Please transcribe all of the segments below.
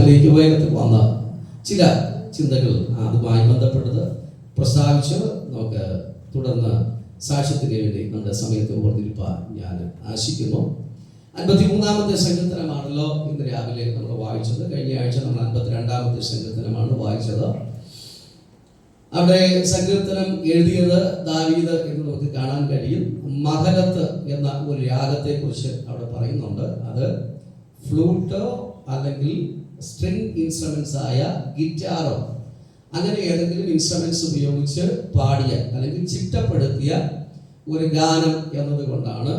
ധ്യാനത്തിലേക്ക് വേഗത്തിൽ വന്ന ചില ചിന്തകൾ. അതുമായി ബന്ധപ്പെട്ടത് പ്രസ്താവിച്ച് നമുക്ക് തുടർന്ന് സാക്ഷ്യത്തിന് വേണ്ടി നമ്മുടെ സമയത്ത് ഓർത്തിരിപ്പാൻ ഞാൻ ആശിക്കുന്നു. അൻപത്തി മൂന്നാമത്തെ സങ്കീർത്തനമാണല്ലോ ഇന്ന് രാവിലെ നമ്മൾ വായിച്ചത്. കഴിഞ്ഞ ആഴ്ച നമ്മൾ അൻപത്തിരണ്ടാമത്തെ സങ്കീർത്തനമാണ് വായിച്ചത്. അവിടെ സങ്കീർത്തനം എഴുതിയത് ദാവീദ് എന്ന് നമുക്ക് കാണാൻ കഴിയും. മഹലത്ത് എന്ന ഒരു രാഗത്തെ കുറിച്ച് അവിടെ പറയുന്നുണ്ട്. അത് ഫ്ലൂട്ടോ അല്ലെങ്കിൽ സ്ട്രിങ് ഇൻസ്ട്രുമെന്റ്സ് ആയ ഗിറ്റാറോ അങ്ങനെ ഏതെങ്കിലും ഇൻസ്ട്രുമെന്റ്സ് ഉപയോഗിച്ച് പാടിയ അല്ലെങ്കിൽ ചിട്ടപ്പെടുത്തിയ ഒരു ഗാനം എന്നതുകൊണ്ടാണ്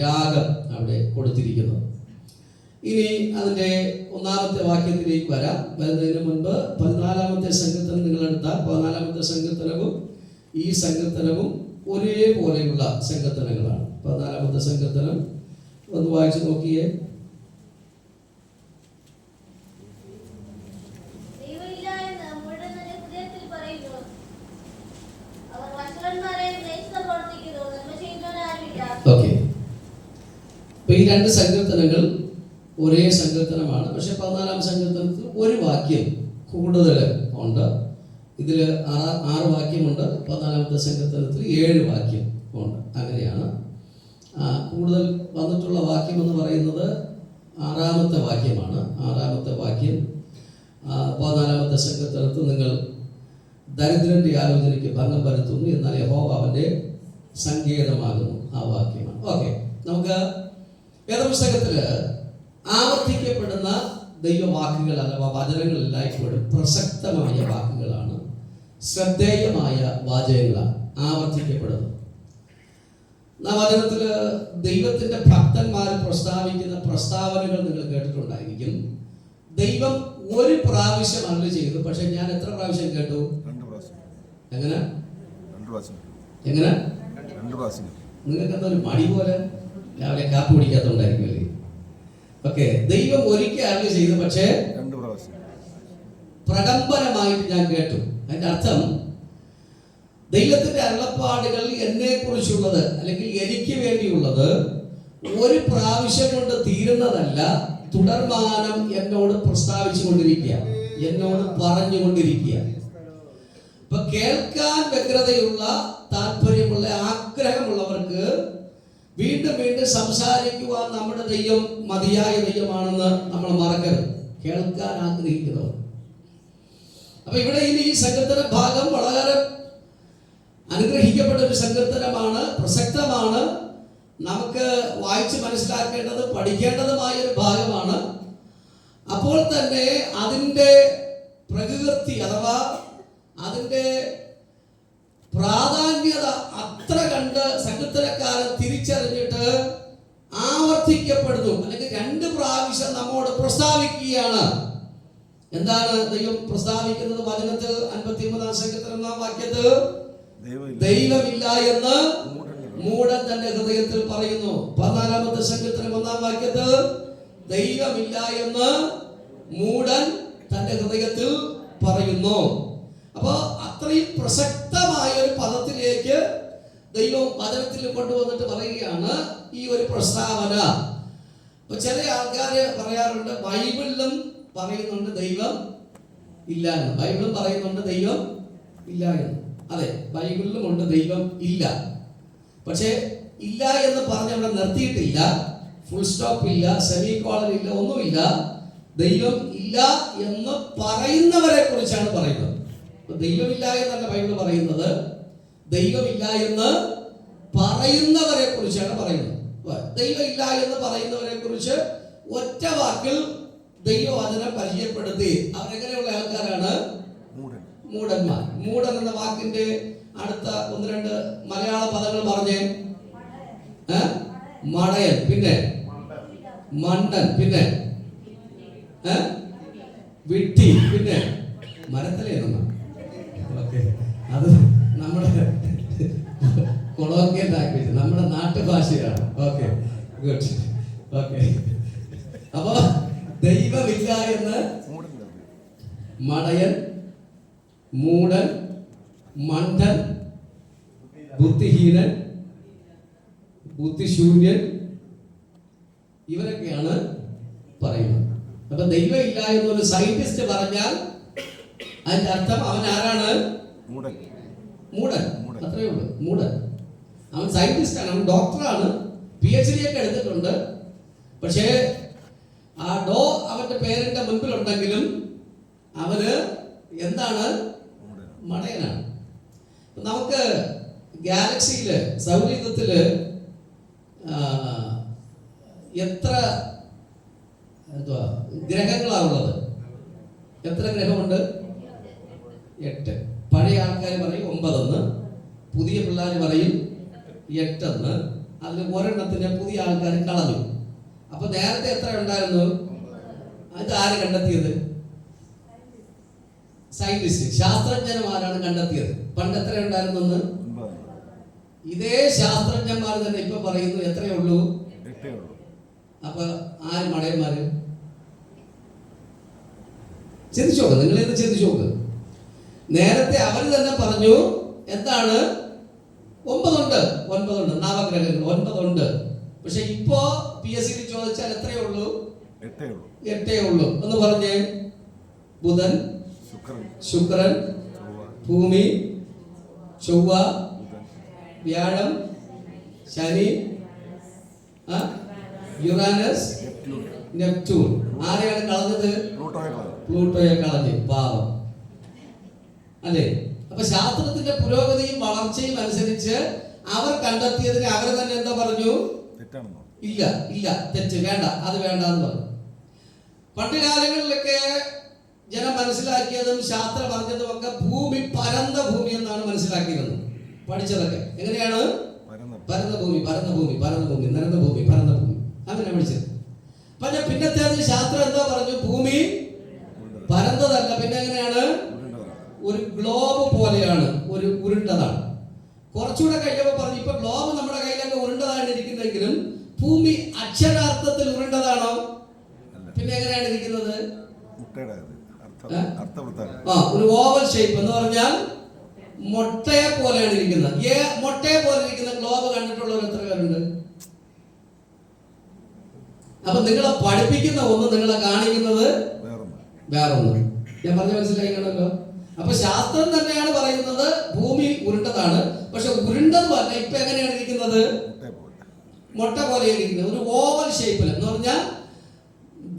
രാഗം അവിടെ കൊടുത്തിരിക്കുന്നത്. ഇനി അതിന്റെ ഒന്നാമത്തെ വാക്യത്തിലേക്ക് വരാം. വരുന്നതിന് മുൻപ് പതിനാലാമത്തെ സങ്കീർത്തനം നിങ്ങൾ എടുത്താൽ പതിനാലാമത്തെ സങ്കീർത്തനവും ഈ സങ്കീർത്തനവും ഒരേപോലെയുള്ള സങ്കീർത്തനങ്ങളാണ്. പതിനാലാമത്തെ സങ്കീർത്തനം ഒന്ന് വായിച്ചു നോക്കിയേ ദൈവമില്ല എന്ന് മുഴുവൻ നിന്റെ ഹൃദയത്തിൽ പറയുന്നു. അവർ വഷളന്മാരെ മ്ലേച്ഛത പ്രവർത്തിക്കുന്നു. നന്മ ചെയ്യുന്നവനാരുമില്ല. ഓക്കെ ഈ രണ്ട് സങ്കീർത്തനങ്ങൾ ഒരേ സങ്കീർത്തനമാണ്. പക്ഷെ പതിനാലാം സങ്കീർത്തനത്തിൽ ഒരു വാക്യം കൂടുതൽ ഉണ്ട്. ഇതിൽ ആറ് ആറ് വാക്യമുണ്ട്. പതിനാലാമത്തെ സങ്കീർത്തനത്തിൽ ഏഴ് വാക്യം ഉണ്ട്. അങ്ങനെയാണ്. കൂടുതൽ വന്നിട്ടുള്ള വാക്യം എന്ന് പറയുന്നത് ആറാമത്തെ വാക്യമാണ്. ആറാമത്തെ വാക്യം. പതിനാലാമത്തെ സങ്കീർത്തനത്തിൽ നിങ്ങൾ ദരിദ്രന്റെ ആലോചനയ്ക്ക് ഭംഗം വരുത്തുന്നു എന്നാൽ യഹോവ സങ്കേതമാകുന്നു. ആ വാക്യമാണ്. ഓക്കെ. നമുക്ക് വേദപുസ്തകത്തിൽ ആവർത്തിക്കപ്പെടുന്ന ദൈവവാക്കുകൾ അഥവാ വചനങ്ങൾ എല്ലായ്പ്പോഴും പ്രസക്തമായ വാക്കുകളാണ്. ശ്രദ്ധേയമായ വാചകങ്ങളാണ് ആവർത്തിക്കപ്പെടുന്നത്. ആ വചനത്തിൽ ദൈവത്തിന്റെ ഭക്തന്മാർ പ്രസ്താവിക്കുന്ന പ്രസ്താവനകൾ നിങ്ങൾ കേട്ടിട്ടുണ്ടായിരിക്കും. ദൈവം ഒരു പ്രാവശ്യം അല്ല ചെയ്തു പക്ഷെ ഞാൻ എത്ര പ്രാവശ്യം കേട്ടു? എങ്ങനെ? എങ്ങനെ? നിങ്ങൾക്ക് എന്താ ഒരു മടി പോലെ? രാവിലെ കാപ്പി കുടിക്കാത്തോണ്ടായിരിക്കും ഓക്കെ ദൈവം ഒരിക്കൽ അല്ല ചെയ്തു പക്ഷേ പ്രകമ്പനമായിട്ട് ഞാൻ കേട്ടു. അതിന്റെ അർത്ഥം ദൈവത്തിന്റെ അരുളപ്പാടുകൾ എന്നെ കുറിച്ചുള്ളത് അല്ലെങ്കിൽ എനിക്ക് വേണ്ടിയുള്ളത് ഒരു പ്രാവശ്യം കൊണ്ട് തീരുന്നതല്ല തുടർമാനം എന്നോട് പ്രസ്താവിച്ചു കൊണ്ടിരിക്കുക എന്നോട് പറഞ്ഞുകൊണ്ടിരിക്കുക ഇപ്പൊ കേൾക്കാൻ വ്യഗ്രതയുള്ള താല്പര്യമുള്ള ആഗ്രഹമുള്ളവർക്ക് വീണ്ടും വീണ്ടും സംസാരിക്കുവാൻ നമ്മുടെ ദൈവം മതിയായ ദൈവമാണെന്ന് നമ്മൾ മറക്കരുത്. കേൾക്കാൻ ആഗ്രഹിക്കുന്നവർ. അപ്പൊ ഇവിടെ ഇനി ഈ സങ്കീർത്തന ഭാഗം വളരെ അനുഗ്രഹിക്കപ്പെട്ട ഒരു സങ്കീർത്തനമാണ് പ്രസക്തമാണ്. നമുക്ക് വായിച്ച് മനസ്സിലാക്കേണ്ടത് പഠിക്കേണ്ടതുമായ ഒരു ഭാഗമാണ്. അപ്പോൾ തന്നെ അതിന്റെ പ്രകൃതി അഥവാ അതിന്റെ പ്രാധാന്യത അത്ര കണ്ട് സങ്കീർത്തനക്കാരൻ തിരിച്ചറിഞ്ഞിട്ട് ആവർത്തിക്കപ്പെടുന്നു. അല്ലെങ്കിൽ രണ്ട് പ്രാവശ്യം നമ്മോട് പ്രസ്താവിക്കുകയാണ്. എന്താണ് ദൈവം പ്രസ്താവിക്കുന്നത്? വചനത്തിൽ അൻപത്തി ഒമ്പതാം ഒന്നാം വാക്യത്തിൽ ദൈവമില്ല. എന്ന് മൂടൻ തന്റെ ഹൃദയത്തിൽ പറയുന്നു. പതിനാലാമത്തെ സങ്കീർത്തനം ഒന്നാം വാക്യത്തിൽ ദൈവമില്ല എന്ന് മൂടൻ തന്റെ ഹൃദയത്തിൽ പറയുന്നു. അപ്പൊ അത്രയും പ്രസക്തമായ ഒരു പദത്തിലേക്ക് ദൈവം വചനത്തിൽ കൊണ്ടുവന്നിട്ട് പറയുകയാണ് ഈ ഒരു പ്രസ്താവന. അപ്പൊ ചില ആൾക്കാര് പറയാറുണ്ട് ബൈബിളിലും പറയുന്നുണ്ട് ദൈവം ഇല്ല എന്ന്. ബൈബിളും പറയുന്നുണ്ട് ദൈവം ഇല്ല എന്ന്. അതെ ബൈബിളിലും ഉണ്ട് ദൈവം ഇല്ല. പക്ഷേ ഇല്ല എന്ന് പറഞ്ഞ് അവിടെ നിർത്തിയിട്ടില്ല. ഫുൾ സ്റ്റോപ്പ് ഇല്ല സെമി കോളൻ ഇല്ല ഒന്നുമില്ല. ദൈവം ഇല്ല എന്ന് പറയുന്നവരെ കുറിച്ചാണ് പറയുന്നത്. ദൈവമില്ല എന്നല്ല ബൈബിൾ പറയുന്നത് ദൈവമില്ല എന്ന് പറയുന്നവരെ കുറിച്ചാണ് പറയുന്നത് ദൈവമില്ല എന്ന് പറയുന്നവരെ കുറിച്ച് ഒറ്റ വാക്കിൽ ദൈവവചനം പരിചയപ്പെടുത്തി. അവരെങ്ങനെയുള്ള ആൾക്കാരാണ്? മൂടന്മാർ മൂടൻ എന്ന വാക്കിന്റെ അടുത്ത ഒന്ന് രണ്ട് മലയാള പദങ്ങൾ പറഞ്ഞേ? മടയൻ. പിന്നെ? മണ്ടൻ. പിന്നെ? വിട്ടി. പിന്നെ? മരത്തലേ നമ്മ ഓക്കെ. അത് നമ്മുടെ കൊളോക്കിയൽ ലാംഗ്വേജ് നമ്മുടെ നാട്ടുഭാഷയാണ്. Okay good okay. അപ്പൊ ദൈവമില്ല എന്ന് മടയൻ മൂടൻ മണ്ടൻ ബുദ്ധിഹീനൻ ബുദ്ധിശൂന്യൻ ഇവരൊക്കെയാണ് പറയുന്നത്. അപ്പൊ ദൈവമില്ല എന്നൊരു സയന്റിസ്റ്റ് പറഞ്ഞാൽ അതിന്റെ അർത്ഥം അവൻ ആരാണ്? മൂടൻ. അത്രയേ ഉള്ളൂ. മൂടൻ. അവൻ സയന്റിസ്റ്റ് ആണ്. അവൻ ഡോക്ടറാണ് പി എച്ച് ഡി ഒക്കെ എടുത്തിട്ടുണ്ട്. പക്ഷേ ആ ഡോ അവന്റെ പേരന്റെ മുൻപിലുണ്ടെങ്കിലും അവന് എന്താണ്? മടയനാണ്. നമുക്ക് ഗാലക്സിയിൽ സൗരയുധത്തിൽ ആ, എത്ര എന്തുവാ ഗ്രഹങ്ങളാണുള്ളത് എത്ര ഗ്രഹമുണ്ട്? എട്ട്. പഴയ ആൾക്കാർ പറയും ഒമ്പതെന്ന് പുതിയ പിള്ളേർ പറയും എട്ടെന്ന്. അതിൽ ഒരെണ്ണത്തിന് പുതിയ ആൾക്കാർ കളഞ്ഞു. അപ്പൊ നേരത്തെ എത്ര ഉണ്ടായിരുന്നു? അത് ആര് കണ്ടെത്തിയത്? സയന്റിസ്റ്റ് ശാസ്ത്രജ്ഞന്മാരാണ് കണ്ടെത്തിയത്. പണ്ട് എത്ര ഉണ്ടായിരുന്നെന്ന് ഇതേ ശാസ്ത്രജ്ഞന്മാർ തന്നെ ഇപ്പൊ പറയുന്നു എത്രയേ ഉള്ളൂ? അപ്പൊ ആര് മടയന്മാര്? ചിന്തിച്ചു നോക്ക്. നിങ്ങൾ ഇത് ചിന്തിച്ചു നോക്ക്. നേരത്തെ അവർ തന്നെ പറഞ്ഞു എന്താണ്? ഒമ്പതുണ്ട്. ഒൻപതുണ്ട്. നവഗ്രഹങ്ങൾ. ഒൻപതുണ്ട്. പക്ഷെ ഇപ്പോ പി എസ് സിയിൽ ചോദിച്ചാൽ എത്രയേ ഉള്ളൂ? എട്ടേ ഉള്ളൂ. എന്ന് പറഞ്ഞേ ബുധൻ ശുക്രൻ. ഭൂമി ചൊവ്വ വ്യാഴം ശനി യുറാനസ് നെപ്റ്റൂൺ ആരെയാണ് കളഞ്ഞത്? പ്ലൂട്ടോയെ കളഞ്ഞു. പ്ലൂട്ടോയെ കളഞ്ഞ്. പാവം. അല്ലേ? അപ്പൊ ശാസ്ത്രത്തിന്റെ പുരോഗതിയും വളർച്ചയും അനുസരിച്ച് അവർ കണ്ടെത്തിയതിന് അവർ തന്നെ എന്താ പറഞ്ഞു? ഇല്ല ഇല്ല തെറ്റ് വേണ്ട അത് വേണ്ട എന്ന് പറഞ്ഞു. പണ്ട് കാലങ്ങളിലൊക്കെ ജനം മനസ്സിലാക്കിയതും ശാസ്ത്രം പറഞ്ഞതും ഒക്കെ ഭൂമി പരന്ന ഭൂമി എന്നാണ് മനസ്സിലാക്കിയിരുന്നത്. പഠിച്ചതൊക്കെ. എങ്ങനെയാണ്? പരന്ന ഭൂമി. പരന്ന ഭൂമി പരന്ന ഭൂമി നിരന്ന ഭൂമി പരന്ന ഭൂമി. അങ്ങനെ പഠിച്ചത്. പക്ഷെ പിന്നത്തെ ശാസ്ത്രം എന്താ പറഞ്ഞു? ഭൂമി പരന്നതല്ല. പിന്നെ എങ്ങനെയാണ്? ഒരു ഗ്ലോബ് പോലെയാണ് ഒരു ഉരുണ്ടതാണ്. കുറച്ചുകൂടെ കഴിഞ്ഞപ്പോൾ പറഞ്ഞു ഇപ്പൊ ഗ്ലോബ് നമ്മുടെ കയ്യിലൊക്കെ ഉരുണ്ടതാണ് ഇരിക്കുന്നെങ്കിലും ഭൂമി അക്ഷരാർത്ഥത്തിൽ ഉരുണ്ടതാണോ? പിന്നെ എങ്ങനെയാണ് ഇരിക്കുന്നത്? ആ ഒരു ഓവൽ ഷേപ്പ് എന്ന് പറഞ്ഞാൽ മുട്ടയെ പോലെയാണ് ഇരിക്കുന്നത്. ഏ മുട്ടയെ പോലെ ഇരിക്കുന്ന ഗ്ലോബ് കണ്ടിട്ടുള്ളവർ എത്ര പേരുണ്ട്? അപ്പൊ നിങ്ങളെ പഠിപ്പിക്കുന്ന ഒന്ന് നിങ്ങളെ കാണിക്കുന്നത് വേറൊന്ന്. ഞാൻ പറഞ്ഞ മനസ്സിലായി കാണല്ലോ അപ്പൊ ശാസ്ത്രം തന്നെയാണ് പറയുന്നത് ഭൂമി ഉരുണ്ടതാണ്. പക്ഷെ ഉരുണ്ടെന്ന് പറഞ്ഞാൽ ഇപ്പൊ എങ്ങനെയാണ് ഇരിക്കുന്നത്? മുട്ട പോലെ ഇരിക്കുന്നത്. ഒരു ഓവൽ ഷേപ്പിൽ എന്ന് പറഞ്ഞാൽ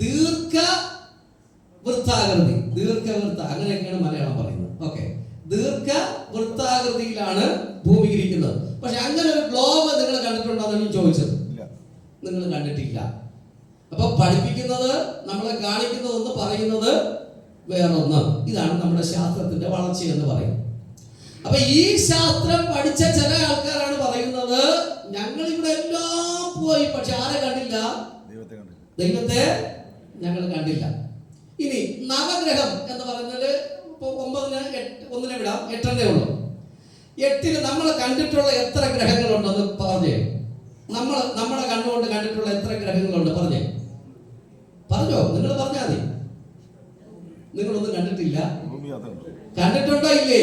ദീർഘ വൃത്താകൃതി ദീർഘവൃത്ത. അങ്ങനെയൊക്കെയാണ് മലയാളം പറയുന്നത്. ഓക്കെ ദീർഘ വൃത്താകൃതിയിലാണ് ഭൂമി ഇരിക്കുന്നത്. പക്ഷെ അങ്ങനെ ഒരു ഗ്ലോബ് നിങ്ങൾ കണ്ടിട്ടുണ്ടോ എന്ന് ചോദിച്ചത്? നിങ്ങൾ കണ്ടിട്ടില്ല. അപ്പൊ പഠിപ്പിക്കുന്നത് നമ്മളെ കാണിക്കുന്നതെന്ന് പറയുന്നത് വേറൊന്ന്. ഇതാണ് നമ്മുടെ ശാസ്ത്രത്തിന്റെ വളർച്ച എന്ന് പറയും അപ്പൊ ഈ ശാസ്ത്രം പഠിച്ച ചില ആൾക്കാരാണ് പറയുന്നത് ഞങ്ങൾ ഇവിടെ എല്ലാം പോയി പക്ഷെ ആരെ കണ്ടില്ല? ദൈവത്തെ ഞങ്ങൾ കണ്ടില്ല. ഇനി നവഗ്രഹം എന്ന് പറഞ്ഞാൽ ഇപ്പൊ ഒമ്പതിന് എട്ട് ഒന്നിനെ വിടാം എട്ടെണ്ണേ ഉള്ളൂ. എട്ടിന് നമ്മൾ കണ്ടിട്ടുള്ള എത്ര ഗ്രഹങ്ങളുണ്ടെന്ന് പറഞ്ഞേ. നമ്മൾ നമ്മളെ കണ്ണുകൊണ്ട് കണ്ടിട്ടുള്ള എത്ര ഗ്രഹങ്ങളുണ്ട് പറഞ്ഞേ. പറഞ്ഞോ നിങ്ങൾ പറഞ്ഞാൽ മതി. നിങ്ങളൊന്നും കണ്ടിട്ടില്ല? കണ്ടിട്ടുണ്ടോ ഇല്ലേ?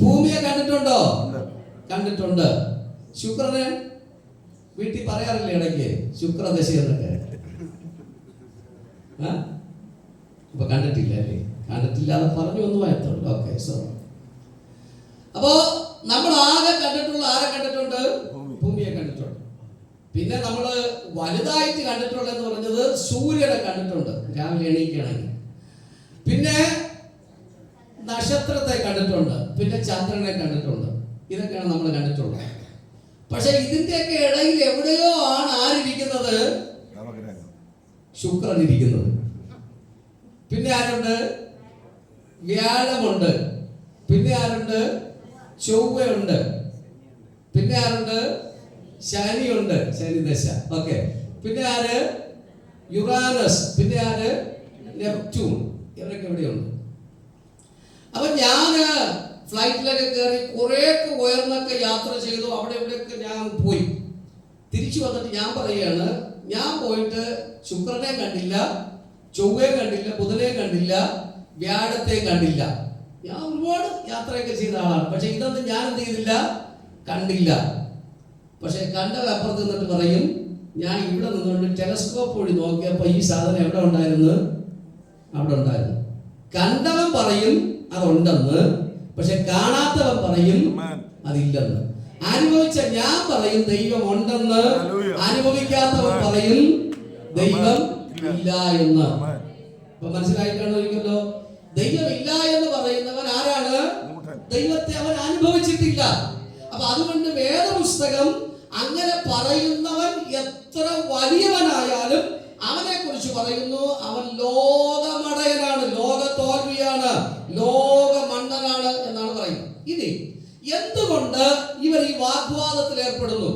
ഭൂമിയെ കണ്ടിട്ടുണ്ടോ? കണ്ടിട്ടുണ്ട്. ശുക്രനെ വീട്ടിൽ പറയാറില്ലേ ഇടയ്ക്ക്? ശുക്രദശ എന്നൊക്കെ? അപ്പൊ കണ്ടിട്ടില്ല അല്ലേ? കണ്ടിട്ടില്ലാതെ പറഞ്ഞു ഒന്നും ആയിട്ടുണ്ട് ഓക്കെ സോ അപ്പോ നമ്മൾ ആകെ കണ്ടിട്ടുള്ള ആരെ കണ്ടിട്ടുണ്ട്? ഭൂമിയെ കണ്ടിട്ടുണ്ട്. പിന്നെ നമ്മൾ വലുതായിട്ട് കണ്ടിട്ടുള്ളതെന്ന് പറഞ്ഞത് സൂര്യനെ കണ്ടിട്ടുണ്ട്. രാവിലെ എണീക്കുകയാണെങ്കിൽ. പിന്നെ നക്ഷത്രത്തെ കണ്ടിട്ടുണ്ട് പിന്നെ ചന്ദ്രനെ കണ്ടിട്ടുണ്ട്. ഇതൊക്കെയാണ് നമ്മൾ കണ്ടിട്ടുള്ളത്. പക്ഷെ ഇതിന്റെയൊക്കെ ഇടയിൽ എവിടെയോ ആണ് ആരിരിക്കുന്നത്? ശുക്രൻ ഇരിക്കുന്നത്. പിന്നെ ആരുണ്ട്? വ്യാഴമുണ്ട്. പിന്നെ ആരുണ്ട്? ചൊവ്വയുണ്ട്. പിന്നെ ആരുണ്ട്? ശനിയുണ്ട്. ശനി ദശ. ഓക്കെ പിന്നെ ആര്? യുറാനസ്. പിന്നെ ആര്? നെപ്റ്റ്യൂൺ. ഇവരൊക്കെ ഇവിടെയുണ്ട്. അപ്പൊ ഞാൻ ഫ്ലൈറ്റിലൊക്കെ കയറി കുറേയൊക്കെ ഉയർന്നൊക്കെ യാത്ര ചെയ്തു. അവിടെ ഇവിടെയൊക്കെ ഞാൻ പോയി. തിരിച്ചു വന്നിട്ട് ഞാൻ പറയുകയാണ് ഞാൻ പോയിട്ട് ശുക്രനെ കണ്ടില്ല ചൊവ്വയെ കണ്ടില്ല ബുധനെ കണ്ടില്ല വ്യാഴത്തെ കണ്ടില്ല. ഞാൻ ഒരുപാട് യാത്രയൊക്കെ ചെയ്ത ആളാണ്. പക്ഷെ ഇതൊന്നും ഞാൻ എന്ത് ചെയ്തില്ല? കണ്ടില്ല. പക്ഷെ കണ്ട അപ്പുറത്ത് നിന്നിട്ട് പറയും ഞാൻ ഇവിടെ നിന്നുകൊണ്ട് ടെലസ്കോപ്പ് വഴി നോക്കിയപ്പോൾ ഈ സാധനം എവിടെ ഉണ്ടായിരുന്നു? അവിടെ ഉണ്ടായിരുന്നു കണ്ടവൻ പറയും അതുണ്ടെന്ന് പക്ഷെ കാണാത്തവൻ പറയും. അതില്ലെന്ന്. അനുഭവിച്ച ഞാൻ പറയും ദൈവം ഉണ്ടെന്ന് അനുഭവിക്കാത്തവൻ പറയും ദൈവം ഇല്ല എന്ന്. അപ്പൊ മനസ്സിലായി കാണുമല്ലോ ദൈവം ഇല്ല എന്ന് പറയുന്നവൻ ആരാണ്? ദൈവത്തെ അവൻ അനുഭവിച്ചിട്ടില്ല. അപ്പൊ അതുകൊണ്ട് വേദപുസ്തകം അങ്ങനെ പറയുന്നവൻ എത്ര വലിയവനായാലും അവനെ കുറിച്ച് പറയുന്നു അവൻ ലോകമടയനാണ് ലോക തോൽവിയാണ് ലോക മണ്ണനാണ് എന്നാണ് പറയുന്നത്. ഇനി എന്തുകൊണ്ട് ഇവർ ഈ വാഗ്വാദത്തിൽ ഏർപ്പെടുന്നു?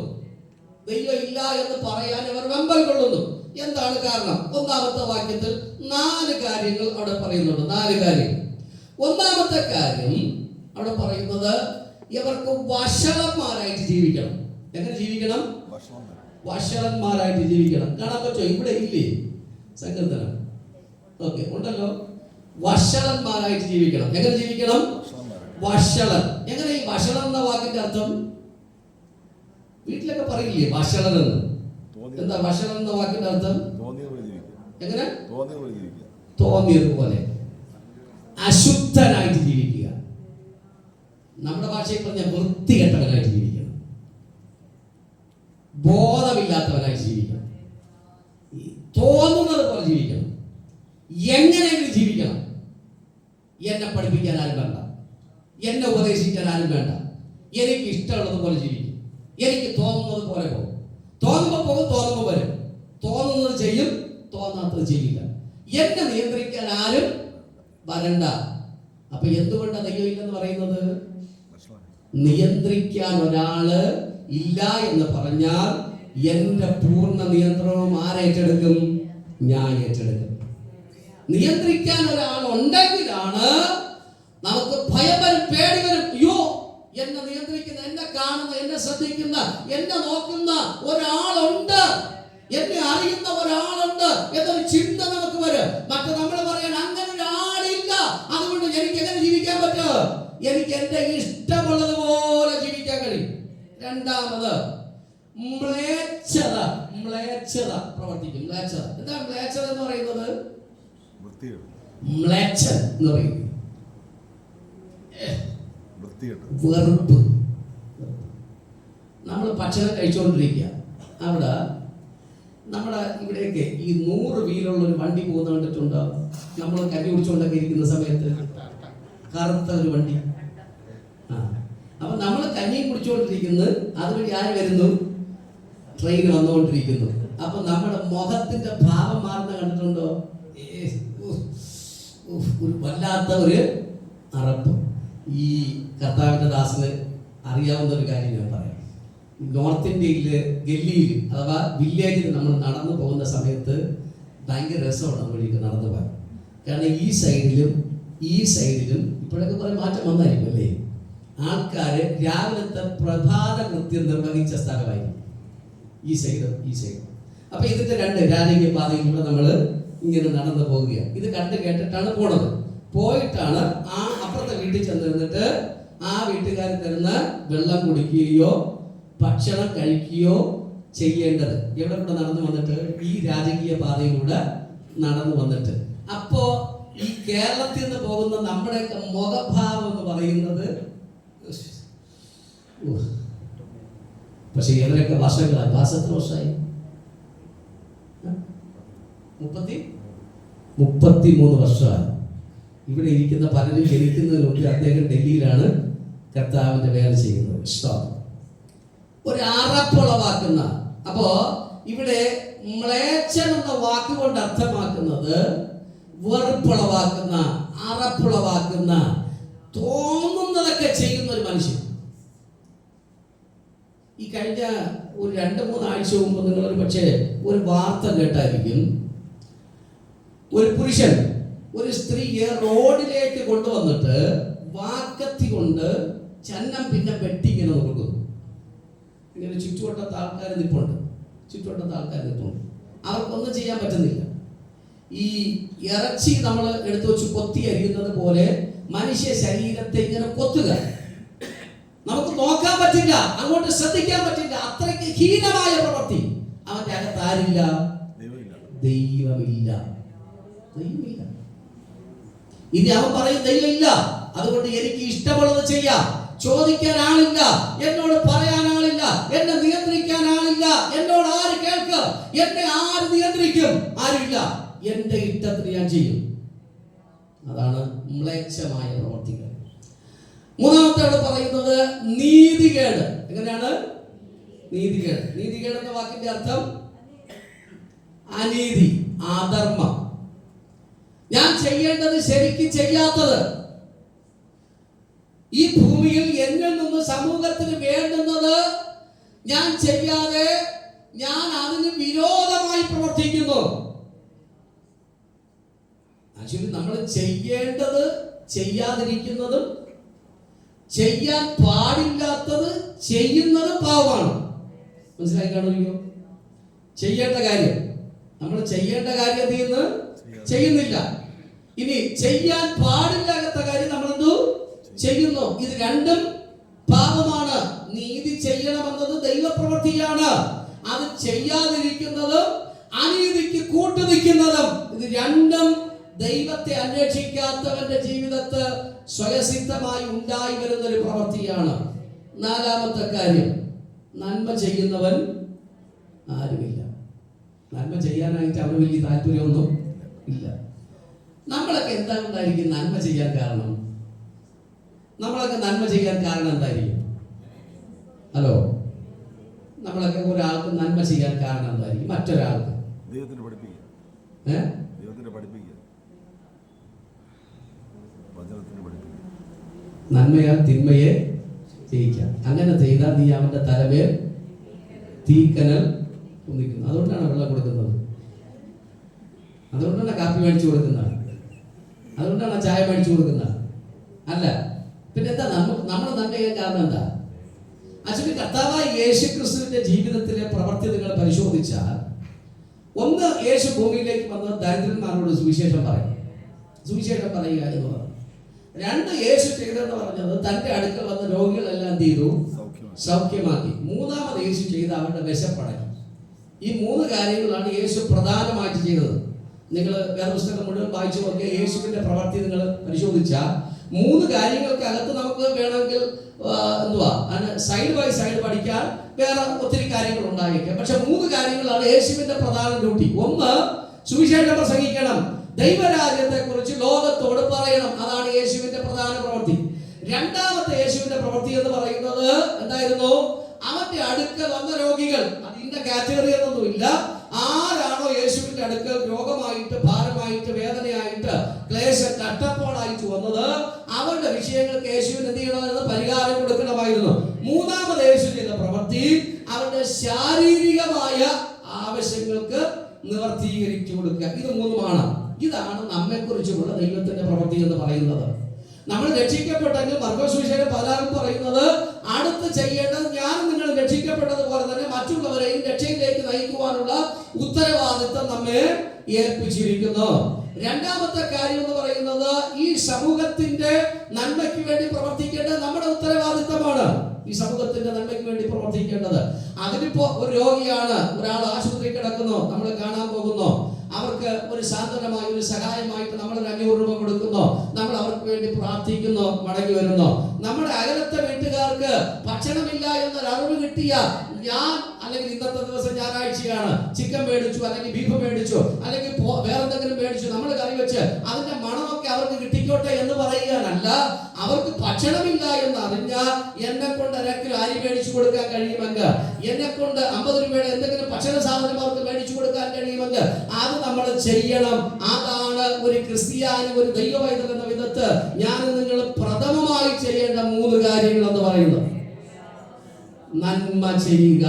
ദൈവം ഇല്ല എന്ന് പറയാൻ ഇവർ വെമ്പൽ കൊള്ളുന്നു. എന്താണ് കാരണം? ഒന്നാമത്തെ വാക്യത്തിൽ നാല് കാര്യങ്ങൾ അവിടെ പറയുന്നുണ്ട്. നാല് കാര്യങ്ങൾ ഒന്നാമത്തെ കാര്യം അവിടെ പറയുന്നത് ഇവർക്ക് വഷളന്മാരായിട്ട് ജീവിക്കണം. എങ്ങനെ ജീവിക്കണം. വഷളന്മാരായിട്ട് ജീവിക്കണം. കാണാൻ പറ്റുമോ? ഇവിടെ ഇല്ലേ? സങ്കീർത്തനം. ഓക്കെ ഉണ്ടല്ലോ. വഷളന്മാരായിട്ട് ജീവിക്കണം. എങ്ങനെ ജീവിക്കണം. വഷളൻ. എങ്ങനെ ഈ വഷളൻ എന്ന വാക്കിന്റെ അർത്ഥം? വീട്ടിലൊക്കെ പറയില്ലേ വഷളൻ എന്ന്? എന്താ വഷളൻ എന്ന വാക്കിന്റെ അർത്ഥം? ജീവിക്കുക എങ്ങനെ? തോന്നിയ പോലെ. ജീവിക്കുക തോന്നിയതുപോലെ അശുദ്ധനായിട്ട് ജീവിക്കുക. നമ്മുടെ ഭാഷയിൽ പറഞ്ഞ വൃത്തികെട്ടവനായിട്ട് ജീവിക്കണം ബോധമില്ലാത്തവനായിട്ട് ജീവിക്കണം. തോന്നുന്നത് പോലെ ജീവിക്കണം. എങ്ങനെയെങ്കിലും ജീവിക്കണം. എന്നെ പഠിപ്പിക്കാൻ ആരും വേണ്ട. എന്നെ ഉപദേശിക്കാൻ ആരും വേണ്ട. എനിക്ക് ഇഷ്ടമുള്ളത് പോലെ ജീവിക്കും. എനിക്ക് തോന്നുന്നത് പോലെ പോകും. തോന്നുമ്പോൾ പോകും തോന്നുമ്പോൾ വരും. തോന്നുന്നത് ചെയ്യും തോന്നാത്തത് ചെയ്യില്ല. എന്നെ നിയന്ത്രിക്കാൻ ആരും വരണ്ട. അപ്പൊ എന്തുകൊണ്ടാണ് ദൈവം ഇല്ലെന്ന് പറയുന്നത്? നിയന്ത്രിക്കാൻ ഒരാൾ ഇല്ല എന്ന് പറഞ്ഞാൽ എന്റെ പൂർണ നിയന്ത്രണവും ആരേറ്റെടുക്കും ഞാൻ ഏറ്റെടുക്കും. നിയന്ത്രിക്കാൻ ഒരാൾ ഉണ്ടെങ്കിലാണ് നമുക്ക് ഭയം വരും പേടി അയ്യോ എന്നെ നിയന്ത്രിക്കുന്ന എന്നെ കാണുന്ന എന്നെ ശ്രദ്ധിക്കുന്ന എന്നെ നോക്കുന്ന ഒരാളുണ്ട്. എന്നെ അറിയുന്ന ഒരാളുണ്ട് എന്നൊരു ചിന്ത നമുക്ക് വരും. മറ്റു നമ്മൾ പറയാൻ അങ്ങനെ ഒരാളില്ല. അതുകൊണ്ട് എനിക്ക് എങ്ങനെ ജീവിക്കാൻ പറ്റും? എനിക്ക് എന്റെ ഇഷ്ടമുള്ളതുപോലെ രണ്ടാമത് മ്ലേച്ഛത മ്ലേച്ഛത പ്രവർത്തിക്കും. മ്ലേച്ഛത. എന്താ മ്ലേച്ഛത എന്ന് പറയുന്നത്? വൃത്തിയാണ് മ്ലേച്ഛൻ എന്ന് പറയുന്നത് വൃത്തിയാണ് വെറുപ്പ്. നമ്മൾ ഭക്ഷണം കഴിച്ചുകൊണ്ടിരിക്കുക അവിടെ നമ്മുടെ ഇവിടെയൊക്കെ ഈ നൂറ് വീലുള്ള ഒരു വണ്ടി പോകുന്ന കണ്ടിട്ടുണ്ടാവും നമ്മൾ കരി കുടിച്ചുകൊണ്ടൊക്കെ ഇരിക്കുന്ന സമയത്ത് കറുത്ത ഒരു വണ്ടി. നമ്മൾ കഞ്ഞി കുടിച്ചുകൊണ്ടിരിക്കുന്നു അതുവഴി ആര് വരുന്നു? ട്രെയിൻ വന്നുകൊണ്ടിരിക്കുന്നു. അപ്പൊ നമ്മുടെ മുഖത്തിന്റെ ഭാവം മാറുന്ന കണ്ടിട്ടുണ്ടോ ഒരു വല്ലാത്ത ഒരു അറപ്പ്. ഈ കർത്താവിന്റെ ദാസന് അറിയാവുന്ന ഒരു കാര്യം ഞാൻ പറയാം. നോർത്ത് ഇന്ത്യയിൽ ഗല്ലിയിൽ അഥവാ വില്ലേജിൽ നമ്മൾ നടന്നു പോകുന്ന സമയത്ത് ഭയങ്കര രസമാണ് അതുവഴിയൊക്കെ നടന്നു പോകാൻ. കാരണം ഈ സൈഡിലും ഈ സൈഡിലും ഇപ്പോഴൊക്കെ കുറെ മാറ്റം വന്നായിരിക്കും അല്ലേ? ആൾക്കാര് രാവിലത്തെ പ്രഭാത കൃത്യം നിർവഹിച്ച സ്ഥലമായിരിക്കും. ഈ ശൈലം ഈ ശൈലം അപ്പൊ ഇതിന്റെ രണ്ട് രാജകീയ പാതയിലൂടെ നമ്മൾ ഇങ്ങനെ നടന്നു പോവുകയാണ് ഇത് കണ്ട് കേട്ടിട്ടാണ് പോണത്. പോയിട്ടാണ് ആ അപ്പുറത്തെ വീട്ടിൽ ചെന്നിരുന്നിട്ട് ആ വീട്ടുകാർ തരുന്ന വെള്ളം കുടിക്കുകയോ ഭക്ഷണം കഴിക്കുകയോ ചെയ്യേണ്ടത്. എവിടെ കൂടെ നടന്നു വന്നിട്ട്? ഈ രാജകീയ പാതയിലൂടെ നടന്നു വന്നിട്ട്. അപ്പോ ഈ കേരളത്തിൽ നിന്ന് പോകുന്ന നമ്മുടെയൊക്കെ മുഖഭാവം എന്ന് പറയുന്നത്. പക്ഷെ ഇവരൊക്കെ വർഷങ്ങളായി പാസ് എത്ര വർഷമായി? മുപ്പത്തി മുപ്പത്തി? മൂന്ന് വർഷമായി. ഇവിടെ ഇരിക്കുന്ന പലരും ജനിക്കുന്നതിന് മുമ്പ് അദ്ദേഹം ഡൽഹിയിലാണ് കർത്താവിന്റെ വേല ചെയ്യുന്നത്. ഇഷ്ടം ഒരു അറപ്പുളവാക്കുന്ന അപ്പോ ഇവിടെ മ്ലേച്ഛൻ എന്ന വാക്കുകൊണ്ട് അർത്ഥമാക്കുന്നത് വെറുപ്പുളവാക്കുന്ന അറപ്പുളവാക്കുന്ന തോന്നുന്നതൊക്കെ ചെയ്യുന്ന ഒരു മനുഷ്യൻ. ഈ കഴിഞ്ഞ ഒരു രണ്ട് മൂന്ന് ആഴ്ച മുമ്പ് ഒരു പക്ഷേ ഒരു വാർത്ത കേട്ടായിരിക്കും. ഒരു പുരുഷൻ ഒരു സ്ത്രീയെ റോഡിലേക്ക് കൊണ്ടുവന്നിട്ട് വാക്കത്തി കൊണ്ട് ചന്നം പിന്നെ വെട്ടി ഇങ്ങനെ കൊടുക്കുന്നു ഇങ്ങനെ ചുറ്റുവട്ടത്തെ ആൾക്കാർ നിൽപ്പുണ്ട് ചുറ്റുവട്ടത്തെ ആൾക്കാർ നിൽപ്പുണ്ട് അവർക്കൊന്നും ചെയ്യാൻ പറ്റുന്നില്ല. ഈ ഇറച്ചി നമ്മൾ എടുത്തു വെച്ച് കൊത്തി അരിയുന്നത് പോലെ മനുഷ്യ ശരീരത്തെ ഇങ്ങനെ കൊത്തുക. നോക്കാൻ പറ്റില്ല അങ്ങോട്ട് ശ്രദ്ധിക്കാൻ പറ്റില്ല അത്രയ്ക്ക് ഹീനമായ പ്രവൃത്തി. അവന്റെ അകത്ത് ആരില്ല? ദൈവമില്ല. ദൈവമില്ല. ഇനി അവൻ പറയും ദൈവമില്ല. അതുകൊണ്ട് എനിക്ക് ഇഷ്ടമുള്ളത് ചെയ്യാം. ചോദിക്കാൻ ആളില്ല. എന്നോട് പറയാൻ ആളില്ല. എന്നെ നിയന്ത്രിക്കാൻ ആളില്ല. എന്നോട് ആര് കേൾക്കും? എന്നെ ആര് നിയന്ത്രിക്കും? ആരുമില്ല. എന്റെ ഇഷ്ടത്തിന് ഞാൻ ചെയ്യും. അതാണ് മ്ലേച്ഛമായ പ്രവർത്തികൾ മൂന്നാമത്തെ പറയുന്നത് നീതികേട്. എങ്ങനെയാണ്? നീതികേട്. നീതികേട് എന്ന വാക്കിന്റെ അർത്ഥം അനീതി അധർമ്മം. ഞാൻ ചെയ്യേണ്ടത് ശരിക്ക് ചെയ്യാത്തത് ഈ ഭൂമിയിൽ എന്നിൽ നിന്ന് സമൂഹത്തിന് വേണ്ടുന്നത് ഞാൻ ചെയ്യാതെ ഞാൻ അതിന് വിരോധമായി പ്രവർത്തിക്കുന്നു. നമ്മൾ ചെയ്യേണ്ടത് ചെയ്യാതിരിക്കുന്നതും ചെയ്യാൻ പാടില്ലാത്തത് ചെയ്യുന്നത് പാവമാണ് മനസ്സിലായി കാണുമല്ലോ? ചെയ്യേണ്ട കാര്യം. നമ്മൾ ചെയ്യേണ്ട കാര്യത്തിൽ നിന്ന് ചെയ്യുന്നില്ല. ഇനി ചെയ്യാൻ പാടില്ലാത്ത കാര്യം നമ്മൾ എന്തു ചെയ്യുന്നു. ഇത് രണ്ടും പാപമാണ്. നീതി ചെയ്യണമെന്നത് ദൈവപ്രവൃത്തിയാണ്. അത് ചെയ്യാതിരിക്കുന്നതും അനീതിക്ക് കൂട്ടുനിൽക്കുന്നതും ഇത് രണ്ടും ദൈവത്തെ അന്വേഷിക്കാത്തവന്റെ ജീവിതത്ത് സ്വയസിദ്ധമായി ഉണ്ടായി വരുന്ന ഒരു പ്രവൃത്തിയാണ്. നാലാമത്തെ കാര്യം നന്മ ചെയ്യുന്നവൻ ആരുമില്ല. നന്മ ചെയ്യാനായിട്ട് അവന് വലിയ താല്പര്യമൊന്നും ഇല്ല. നമ്മളൊക്കെ എന്താണ്ടായിരിക്കും നന്മ ചെയ്യാൻ കാരണം? നമ്മളൊക്കെ നന്മ ചെയ്യാൻ കാരണം എന്തായിരിക്കും? ഹലോ? നമ്മളൊക്കെ ഒരാൾക്ക് നന്മ ചെയ്യാൻ കാരണം എന്തായിരിക്കും? മറ്റൊരാൾക്ക്. ദൈവത്തിന് പഠിപ്പിക്കുക. ഏ? ദൈവത്തിന് പഠിപ്പിക്കുക വചനത്തിന് പഠിപ്പിക്കുക നന്മയാൽ തിന്മയെ ജയിക്കാം. അങ്ങനെ ചെയ്താൽ നീ അവന്റെ തലമേൽ തീക്കനൽ കുന്നിക്കുന്നു അതുകൊണ്ടാണ് വെള്ളം കൊടുക്കുന്നത്. അതുകൊണ്ടാണ് കാപ്പി മേടിച്ചു കൊടുക്കുന്നത്. അതുകൊണ്ടാണ് ചായ മേടിച്ചു കൊടുക്കുന്നത്. അല്ല പിന്നെ എന്താ നമ്മൾ നമ്മൾ നന്മ കാരണം എന്താ? ആക്ച്വലി കർത്താവായ യേശു ക്രിസ്തുവിന്റെ ജീവിതത്തിലെ പ്രവർത്തി നിങ്ങൾ പരിശോധിച്ചാൽ ഒന്ന് യേശു ഭൂമിയിലേക്ക് വന്ന് ദരിദ്രന്മാരോട് സുവിശേഷം പറയും. സുവിശേഷം പറയുക എന്ന് പറഞ്ഞു. രണ്ട് യേശു ചെയ്തെന്ന് പറഞ്ഞത് തന്റെ അടുക്കൽ വന്ന രോഗികളെല്ലാം എന്ത് ചെയ്തു. സൗഖ്യമാക്കി. മൂന്നാമത് യേശു ചെയ്ത അവരുടെ വിശപ്പടക്കി. ഈ മൂന്ന് കാര്യങ്ങളാണ് യേശു പ്രധാനമായിട്ട് ചെയ്തത്. നിങ്ങൾ വേറെ പുസ്തകം മുഴുവൻ വായിച്ചു നോക്കിയ യേശുവിന്റെ പ്രവർത്തി നിങ്ങൾ പരിശോധിച്ചാൽ മൂന്ന് കാര്യങ്ങൾക്ക് കാര്യങ്ങൾക്കകത്ത് നമുക്ക് വേണമെങ്കിൽ എന്തുവാ സൈഡ് ബൈ സൈഡ് പഠിക്കാൻ വേറെ ഒത്തിരി കാര്യങ്ങൾ ഉണ്ടായിരിക്കാം. പക്ഷെ മൂന്ന് കാര്യങ്ങളാണ് യേശുവിന്റെ പ്രധാന ഡ്യൂട്ടി ഒന്ന് സുവിശേഷം പ്രസംഗിക്കണം. ദൈവരാജ്യത്തെ കുറിച്ച് ലോകത്തോട് പറയണം. അതാണ് യേശുവിന്റെ പ്രധാന പ്രവൃത്തി. രണ്ടാമത്തെ യേശുവിന്റെ പ്രവൃത്തി എന്ന് പറയുന്നത് എന്തായിരുന്നു? അവന്റെ അടുക്കൽ വന്ന രോഗികൾ. അതിന്റെ കാറ്റഗറി എന്നൊന്നുമില്ല. ആരാണോ യേശുവിന്റെ അടുക്കൽ രോഗമായിട്ട് ഭാരമായിട്ട് വേദനയായിട്ട് ക്ലേശ കട്ടപ്പാടായിട്ട് വന്നത്? അവരുടെ വിഷയങ്ങൾക്ക് യേശുവിന് എന്ത് ചെയ്യണമായിരുന്നു പരിഹാരം കൊടുക്കണമായിരുന്നു. മൂന്നാമത് യേശു ചെയ്ത പ്രവൃത്തി അവരുടെ ശാരീരികമായ ആവശ്യങ്ങൾക്ക് നിവർത്തീകരിച്ചു കൊടുക്കുക. ഇത് മൂന്നുമാണ്. ഇതാണ് നമ്മെ കുറിച്ചുള്ള ദൈവത്തിന്റെ പ്രവൃത്തി എന്ന് പറയുന്നത്. നമ്മൾ രക്ഷിക്കപ്പെട്ടെങ്കിൽ മർഗോസുവിശേഷം പലരും പറയുന്നത് അടുത്ത് ചെയ്യേണ്ടത് ഞാൻ നിങ്ങൾ രക്ഷിക്കപ്പെട്ടതുപോലെ തന്നെ മറ്റുള്ളവരെയും രക്ഷയിലേക്ക് നയിക്കുവാനുള്ള ഉത്തരവാദിത്തം നമ്മെ ഏൽപ്പിച്ചിരിക്കുന്നു. രണ്ടാമത്തെ കാര്യം എന്ന് പറയുന്നത് ഈ സമൂഹത്തിന്റെ നന്മയ്ക്ക് വേണ്ടി പ്രവർത്തിക്കേണ്ടത് നമ്മുടെ ഉത്തരവാദിത്തമാണ്. ഈ സമൂഹത്തിന്റെ നന്മയ്ക്ക് വേണ്ടി പ്രവർത്തിക്കേണ്ടത്. അതിനിപ്പോ ഒരു രോഗിയാണ് ഒരാൾ ആശുപത്രി കിടക്കുന്നു നമ്മൾ കാണാൻ പോകുന്നു. അവർക്ക് ഒരു സാന്ത്വനമായി ഒരു സഹായമായിട്ട് നമ്മൾ ഒരു അഞ്ഞൂറ് രൂപ കൊടുക്കുന്നു. നമ്മൾ അവർക്ക് വേണ്ടി പ്രാർത്ഥിക്കുന്നു മടങ്ങി വരുന്നു. നമ്മുടെ അകലത്തെ വീട്ടുകാർക്ക് ഭക്ഷണമില്ല എന്നൊരു അറിവ് കിട്ടിയ ഞാൻ അല്ലെങ്കിൽ ഇന്നത്തെ ദിവസം ഞായറാഴ്ചയാണ്. ചിക്കൻ മേടിച്ചു അല്ലെങ്കിൽ ബീഫ് മേടിച്ചു അല്ലെങ്കിൽ വേറെ വേറെന്തെങ്കിലും മേടിച്ചു നമ്മൾ കറി വെച്ച് അതിന്റെ മണമൊക്കെ അവർക്ക് കിട്ടിക്കോട്ടെ എന്ന് പറയുകയാണല്ല അവർക്ക് ഭക്ഷണമില്ല എന്ന് അറിഞ്ഞാൽ എന്നെ കൊണ്ട് അരക്കിൽ അരി മേടിച്ചു കൊടുക്കാൻ കഴിയുമെങ്കിൽ എന്നെ കൊണ്ട് അമ്പത് രൂപയുടെ എന്തെങ്കിലും ഭക്ഷണ സാധനം അവർക്ക് മേടിച്ചു കൊടുക്കാൻ കഴിയുമെങ്കിൽ അത് ചെയ്യണം. അതാണ് ഒരു ക്രിസ്ത്യാനി ഒരു ദൈവവൈദ്യൻ എന്ന വിധത്ത് ഞാൻ നിങ്ങൾ പ്രഥമമായി ചെയ്യേണ്ട മൂന്ന് കാര്യങ്ങൾ എന്ന് പറയുന്നത്. നന്മ ചെയ്യുക.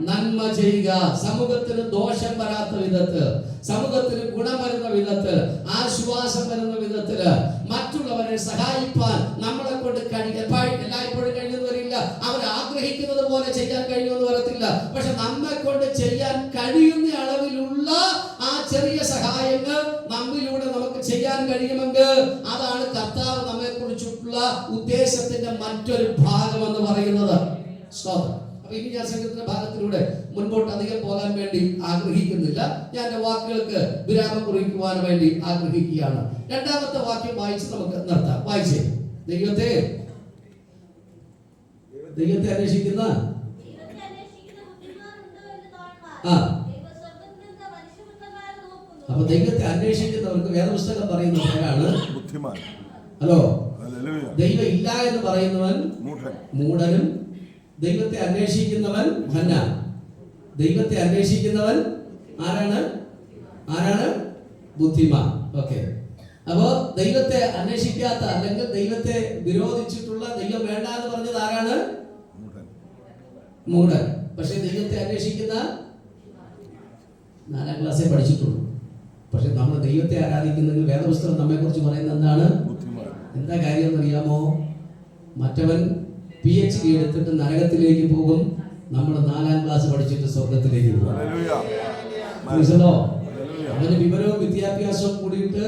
നന്മ ചെയ്യുക. സമൂഹത്തിന് ദോഷം വരാത്ത വിധത്തിൽ സമൂഹത്തിന് ഗുണം വരുന്ന വിധത്തിൽ ആശ്വാസം വരുന്ന വിധത്തിൽ മറ്റുള്ളവരെ സഹായിപ്പാൻ നമ്മളെ കൊണ്ട് കഴിയ എല്ലായ്പ്പോഴും കഴിയുന്നു വരില്ല. അവർ ആഗ്രഹിക്കുന്നത് പോലെ ചെയ്യാൻ കഴിയുമെന്ന് വരത്തില്ല. പക്ഷെ നമ്മെ കൊണ്ട് ചെയ്യാൻ കഴിയുന്ന അളവിലുള്ള ചെറിയ സഹായങ്ങൾ നമ്മിലൂടെ നമുക്ക് ചെയ്യാൻ കഴിയുമെങ്കിൽ അതാണ് കർത്താവ് നമ്മെ കുറിച്ചിട്ടുള്ള ഉദ്ദേശത്തിന്റെ മറ്റൊരു ഭാഗം എന്ന് പറയുന്നത്. സ്തോത്രം. അപ്പൊ ഇനി ഞാൻ സംഘത്തിന്റെ ഭാഗത്തിലൂടെ മുൻപോട്ട് അധികം പോകാൻ വേണ്ടി ആഗ്രഹിക്കുന്നില്ല. ഞാൻ എന്റെ വാക്കുകൾക്ക് വിരാമം കുറിക്കുവാൻ വേണ്ടി ആഗ്രഹിക്കുകയാണ്. രണ്ടാമത്തെ വാക്യം വായിച്ച് നമുക്ക് നിർത്താം. വായിച്ചേ. ദൈവത്തെ ദൈവത്തെ അന്വേഷിക്കുന്ന ആ. ദൈവസ്വർഗത്തിൽ നിന്ന് മനുഷ്യപുത്രന്മാരെ നോക്കുന്നു. അപ്പൊ ദൈവത്തെ അന്വേഷിക്കുന്നവർക്ക് വേദപുസ്തകം പറയുന്ന പേരാണ് ബുദ്ധിമാൻ. ഹലോ. ദൈവം ഇല്ല എന്ന് പറയുന്നവൻ മൂഢനും ദൈവത്തെ അന്വേഷിക്കുന്നവൻ ധന്ന ദൈവത്തെ അന്വേഷിക്കുന്നവൻ ആരാണ്? ആരാണ്? ബുദ്ധിമാൻ. ഓക്കെ. അപ്പോ ദൈവത്തെ അന്വേഷിക്കാത്ത അല്ലെങ്കിൽ ദൈവത്തെ വിരോധിച്ചിട്ടുള്ള ദൈവം വേണ്ട എന്ന് പറഞ്ഞത് ആരാണ്? മൂഢൻ. പക്ഷെ ദൈവത്തെ അന്വേഷിക്കുന്ന നാലാം ക്ലാസ്സേ പഠിച്ചിട്ടുള്ളൂ. പക്ഷെ നമ്മൾ ദൈവത്തെ ആരാധിക്കുന്നെങ്കിൽ വേദപുസ്തകം നമ്മെ കുറിച്ച് പറയുന്നത് എന്താണ്? എന്താ കാര്യം എന്നറിയാമോ? മറ്റവൻ പി എച്ച് ഡി എടുത്തിട്ട് നരകത്തിലേക്ക് പോകും. നമ്മൾ നാലാം ക്ലാസ് പഠിച്ചിട്ട് സ്വർഗത്തിലേക്ക് പോകും. അവന് വിവരവും വിദ്യാഭ്യാസവും കൂടിയിട്ട്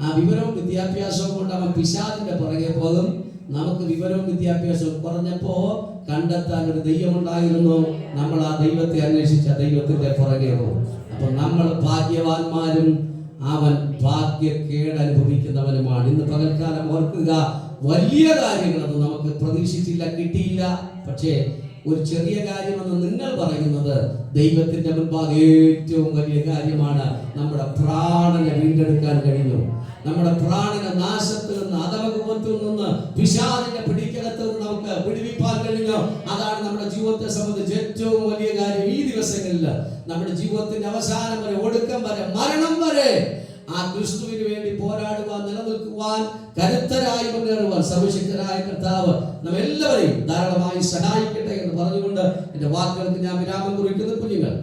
ആ വിവരവും വിദ്യാഭ്യാസവും കൊണ്ട് അവൻ പിശാദിന്റെ പുറകെ പോകും. നമുക്ക് വിവരവും വിദ്യാഭ്യാസവും കുറഞ്ഞപ്പോ കണ്ടെത്താൻ ഒരു ദൈവം ഉണ്ടായിരുന്നു. നമ്മൾ ആ ദൈവത്തെ അന്വേഷിച്ച ദൈവത്തിന്റെ പുറകെ പോകും. അപ്പൊ നമ്മൾ ഭാഗ്യവാന്മാരും അവൻ ഭാഗ്യക്കേട് അനുഭവിക്കുന്നവനുമാണ് ഇന്ന് പകൽക്കാലം ഓർക്കുക വലിയ കാര്യങ്ങളൊന്നും നമുക്ക് പ്രതീക്ഷിച്ചില്ല കിട്ടിയില്ല. പക്ഷേ ഒരു ചെറിയ കാര്യമെന്ന് നിങ്ങൾ പറയുന്നത് ദൈവത്തിന്റെ മുൻപാകെ ഏറ്റവും വലിയ കാര്യമാണ് നമ്മുടെ പ്രാണനെ വീണ്ടെടുക്കാൻ കഴിഞ്ഞു. നമ്മുടെ പ്രാണന നാശത്തിൽ നിന്ന് അധമകുമത്തിൽ നിന്ന് വിഷാദിന്റെ പിടിക്കലത്തിൽ നിന്ന് നമുക്ക് വിടുവിപ്പാൻ കഴിഞ്ഞോ. അതാണ് നമ്മുടെ ജീവിതത്തെ സംബന്ധിച്ച് ഏറ്റവും വലിയ കാര്യം ഈ ദിവസങ്ങളിൽ. നമ്മുടെ ജീവിതത്തിന്റെ അവസാനം വരെ ഒടുക്കം വരെ മരണം വരെ ആ ക്രിസ്തുവിന് വേണ്ടി പോരാടുവാൻ നിലനിൽക്കുവാൻ കരുത്തരായി മുന്നേറുവാൻ സർവശക്തരായ കർത്താവ് നമ്മെല്ലാവരെയും ധാരാളമായി സഹായിക്കട്ടെ എന്ന് പറഞ്ഞുകൊണ്ട് എന്റെ വാക്കുകൾക്ക് ഞാൻ വിരാമം കുറിക്കുന്ന കുഞ്ഞുങ്ങൾ.